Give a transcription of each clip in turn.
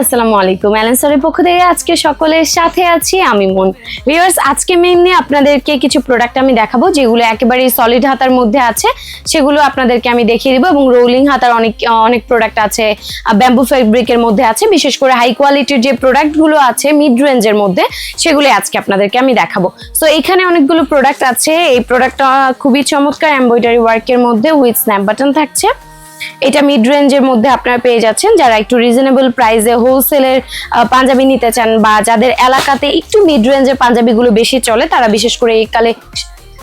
আসসালামু আলাইকুম। অ্যালেন্সরের পক্ষ থেকে আজকে সকলের সাথে আছি আমি মন। ভিউয়ার্স, আজকে মেইনলি আপনাদেরকে কিছু প্রোডাক্ট আমি দেখাবো, যেগুলো একেবারে সলিড হাতার মধ্যে আছে। সেগুলো আপনাদেরকে আমি দেখিয়ে দিব এবং রোলিং হাতার অনেক অনেক প্রোডাক্ট আছে ব্যাম্বু ফেব্রিকের মধ্যে আছে। বিশেষ করে হাই কোয়ালিটির যে প্রোডাক্টগুলো আছে মিড রেঞ্জের মধ্যে সেগুলো আজকে আপনাদেরকে আমি দেখাবো। সো এখানে অনেকগুলো প্রোডাক্ট আছে। এই প্রোডাক্টটা খুবই চমৎকার এমব্রয়ডারি ওয়ার্কের মধ্যে উইথ স্ন্যাপ বাটন থাকছে। এটা মিড রেঞ্জের মধ্যে আপনারা পেয়ে যাচ্ছেন। যারা একটু রিজনেবল প্রাইসে হোলসেলের পাঞ্জাবি নিতে চান বা যাদের এলাকাতে একটু মিড রেঞ্জের পাঞ্জাবিগুলো বেশি চলে, তারা বিশেষ করে এই কালে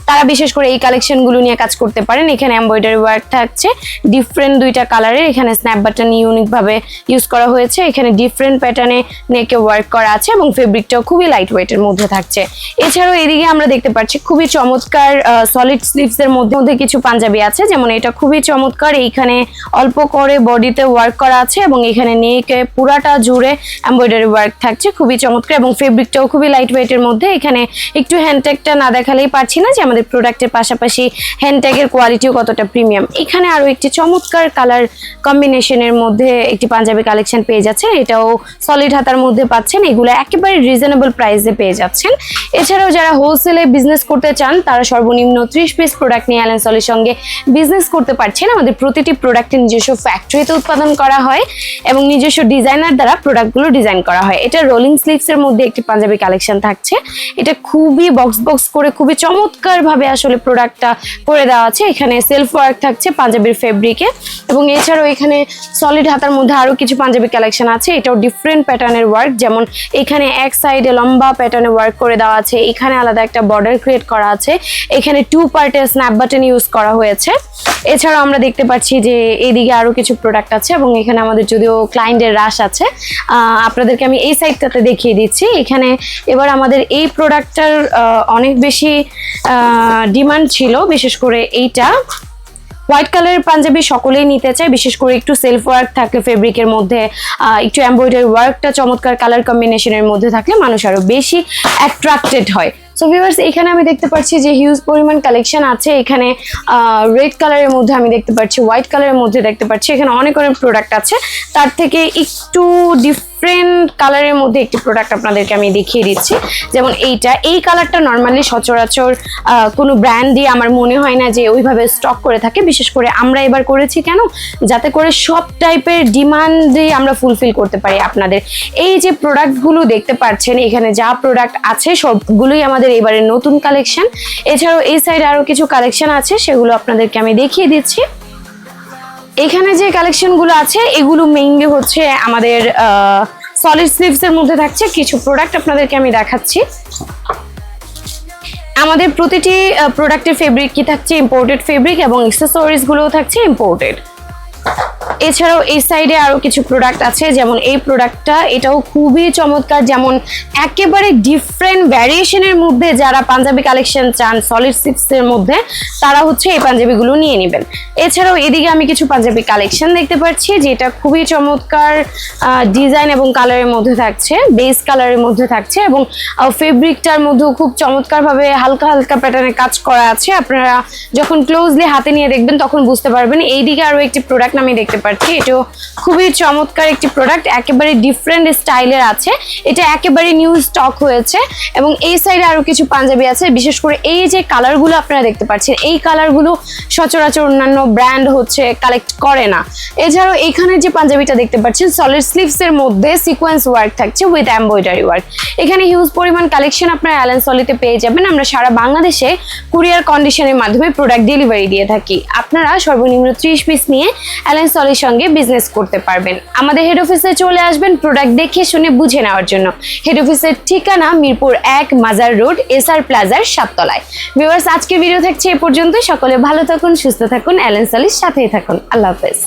তারা বিশেষ করে এই কালেকশনগুলো নিয়ে কাজ করতে পারেন। এখানে এমব্রয়ডারি ওয়ার্ক থাকছে। ডিফারেন্ট দুইটা কালারের এখানে স্ন্যাপ বাটন ইউনিক ভাবে ইউজ করা হয়েছে। এখানে ডিফারেন্ট প্যাটার্নে নেকে ওয়ার্ক করা আছে এবং ফেব্রিকটাও খুবই লাইট ওয়েটের মধ্যে থাকছে। এছাড়াও এদিকে আমরা দেখতে পাচ্ছি খুবই চমৎকার সলিড স্লিভস এর মধ্যে মধ্যে কিছু পাঞ্জাবি আছে। যেমন এটা খুবই চমৎকার। এইখানে অল্প করে বডিতে ওয়ার্ক করা আছে এবং এখানে নেকে পুরাটা জুড়ে এমব্রয়ডারি ওয়ার্ক থাকছে। খুবই চমৎকার এবং ফেব্রিকটাও খুবই লাইট ওয়েটের মধ্যে। এখানে একটু হ্যান্ডট্যাগটা না দেখালেই পারছি না যে আমাদের প্রোডাক্টের পাশাপাশি হ্যান্ডট্যাগের কোয়ালিটিও কতটা প্রিমিয়াম এখানে আরও একটি চমৎকার কালার কম্বিনেশনের মধ্যে একটি পাঞ্জাবি কালেকশন পেয়ে যাচ্ছেন। এটাও সলিড হাতার মধ্যে পাচ্ছেন। এগুলো একেবারে রিজনেবল প্রাইসে পেয়ে যাচ্ছেন। এছাড়াও যারা হোলসেলে বিজনেস করতে চান, তারা সর্বনিম্ন ত্রিশ পিস প্রোডাক্ট নিয়ে অ্যালেন সলির সঙ্গে বিজনেস করতে পারছেন। আমাদের প্রতিটি প্রোডাক্টের নিজস্ব ফ্যাক্টরিতে উৎপাদন করা হয় এবং নিজস্ব ডিজাইনার দ্বারা প্রোডাক্টগুলো ডিজাইন করা হয়। এটা রোলিং স্লিভস এর মধ্যে একটি পাঞ্জাবি কালেকশন থাকছে। এটা খুবই বক্স বক্স করে, খুবই চমৎকার ভাবে আসলে প্রোডাক্টটা করে দেওয়া আছে। এখানে সেলফ ওয়ার্ক থাকছে পাঞ্জাবির ফেব্রিকে এবং এছাড়াও এখানে সলিড হাতার মধ্যে আরও কিছু পাঞ্জাবি কালেকশন আছে। এটাও ডিফারেন্ট প্যাটার্নের ওয়ার্ক যেমন এখানে এক সাইডে লম্বা প্যাটার্নে ওয়ার্ক করে দেওয়া আছে। এখানে আলাদা একটা বর্ডার ক্রিয়েট করা আছে। এখানে টু পার্টে স্ন্যাপ বাটন ইউজ করা হয়েছে। এছাড়াও আমরা দেখতে পাচ্ছি যে এইদিকে আরও কিছু প্রোডাক্ট আছে এবং এখানে আমাদের যদিও ক্লায়েন্টের রাশ আছে আপনাদেরকে আমি এই সাইডটাতে দেখিয়ে দিচ্ছি। এখানে এবার আমাদের এই প্রোডাক্টটার অনেক বেশি ডিমান্ড ছিল, বিশেষ করে এইটা। হোয়াইট কালারের পাঞ্জাবি সকলেই নিতে চায়, বিশেষ করে একটু সেলফ ওয়ার্ক থাকলে ফেব্রিকের মধ্যে একটু এমব্রয়ডারি ওয়ার্কটা চমৎকার কালার কম্বিনেশনের মধ্যে থাকলে মানুষ আরও বেশি অ্যাট্রাক্টেড হয়। সো ভিউয়ার্স এখানে আমি দেখতে পাচ্ছি যে হিউজ পরিমাণ কালেকশন আছে। এখানে রেড কালারের মধ্যে আমি দেখতে পাচ্ছি হোয়াইট কালারের মধ্যে দেখতে পাচ্ছি। এখানে অনেক অনেক প্রোডাক্ট আছে। তার থেকে একটু ডিফারেন্ট কালারের মধ্যে একটি প্রোডাক্ট আপনাদেরকে আমি দেখিয়ে দিচ্ছি। যেমন এইটা। এই কালারটা নর্মালি সচরাচর কোনো ব্র্যান্ডই আমার মনে হয় না যে ওইভাবে স্টক করে থাকে। বিশেষ করে আমরা এবার করেছি কেন? যাতে করে সব টাইপের ডিমান্ডে আমরা ফুলফিল করতে পারি আপনাদের। এই যে প্রোডাক্টগুলো দেখতে পাচ্ছেন, এখানে যা প্রোডাক্ট আছে, সবগুলোই আমাদের এবারের নতুন কালেকশন এছাড়াও এই সাইডে আরও কিছু কালেকশন আছে, সেগুলো আপনাদেরকে আমি দেখিয়ে দিচ্ছি। এখানে যে কালেকশনগুলো আছে, এগুলো মেইনলি হচ্ছে আমাদের সলিড স্লিভস এর মধ্যে থাকছে। কিছু প্রোডাক্ট আপনাদেরকে আমি দেখাচ্ছি। আমাদের প্রতিটি প্রোডাক্টের ফেব্রিক কি থাকছে? ইম্পোর্টেড ফেব্রিক এবং অ্যাক্সেসরিজ গুলোও থাকছে ইম্পোর্টেড এছাড়াও এই সাইডে আরও কিছু প্রোডাক্ট আছে, যেমন এই প্রোডাক্টটা এটাও খুবই চমৎকার। যেমন একেবারে ডিফারেন্ট ভ্যারিয়েশনের মধ্যে যারা পাঞ্জাবি কালেকশন চান সলিড সিপস এর মধ্যে, তারা হচ্ছে এই পাঞ্জাবিগুলো নিয়ে নেবেন। এছাড়াও এদিকে আমি কিছু পাঞ্জাবি কালেকশন দেখতে পাচ্ছি, যেটা খুবই চমৎকার ডিজাইন এবং কালারের মধ্যে থাকছে বেস কালারের মধ্যে থাকছে এবং ফেব্রিকটার মধ্যেও খুব চমৎকারভাবে হালকা হালকা প্যাটার্নে কাজ করা আছে। আপনারা যখন ক্লোজলি হাতে নিয়ে দেখবেন, তখন বুঝতে পারবেন। এইদিকে আরও একটি প্রোডাক্ট আমি দেখতে পাচ্ছি। এটাও খুবই চমৎকার একটি প্রোডাক্ট একেবারে ডিফারেন্ট স্টাইলের আছে। এটা একেবারে নিউ স্টক হয়েছে এবং এই সাইডে আরও কিছু পাঞ্জাবি আছে, বিশেষ করে এই যে কালারগুলো আপনারা দেখতে পাচ্ছেন, এই কালারগুলো সচরাচর অন্যান্য ব্র্যান্ড হচ্ছে কালেক্ট করে না। এছাড়াও এখানে যে পাঞ্জাবিটা দেখতে পাচ্ছেন সলিড স্লিভস এর মধ্যে সিকোয়েন্স ওয়ার্ক থাকছে উইথ এমব্রয়ডারি ওয়ার্ক এখানে হিউজ পরিমাণ কালেকশন আপনারা অ্যালেন সলিতে পেয়ে যাবেন। আমরা সারা বাংলাদেশে কুরিয়ার কন্ডিশনের মাধ্যমে প্রোডাক্ট ডেলিভারি দিয়ে থাকি। আপনারা সর্বনিম্ন ত্রিশ পিস নিয়ে অ্যালেন সলির সঙ্গে বিজনেস করতে পারবেন। আমাদের হেড অফিসে চলে আসবেন প্রোডাক্ট দেখে শুনে বুঝে নেওয়ার জন্য। হেড অফিসের ঠিকানা মিরপুর এক মাজার রোড এস আর প্লাজার সাততলায় ভিউয়ার্স আজকে ভিডিও থাকছে এ পর্যন্ত। সকলে ভালো থাকুন, সুস্থ থাকুন অ্যালেন সলির সাথেই থাকুন। আল্লাহ হাফেজ।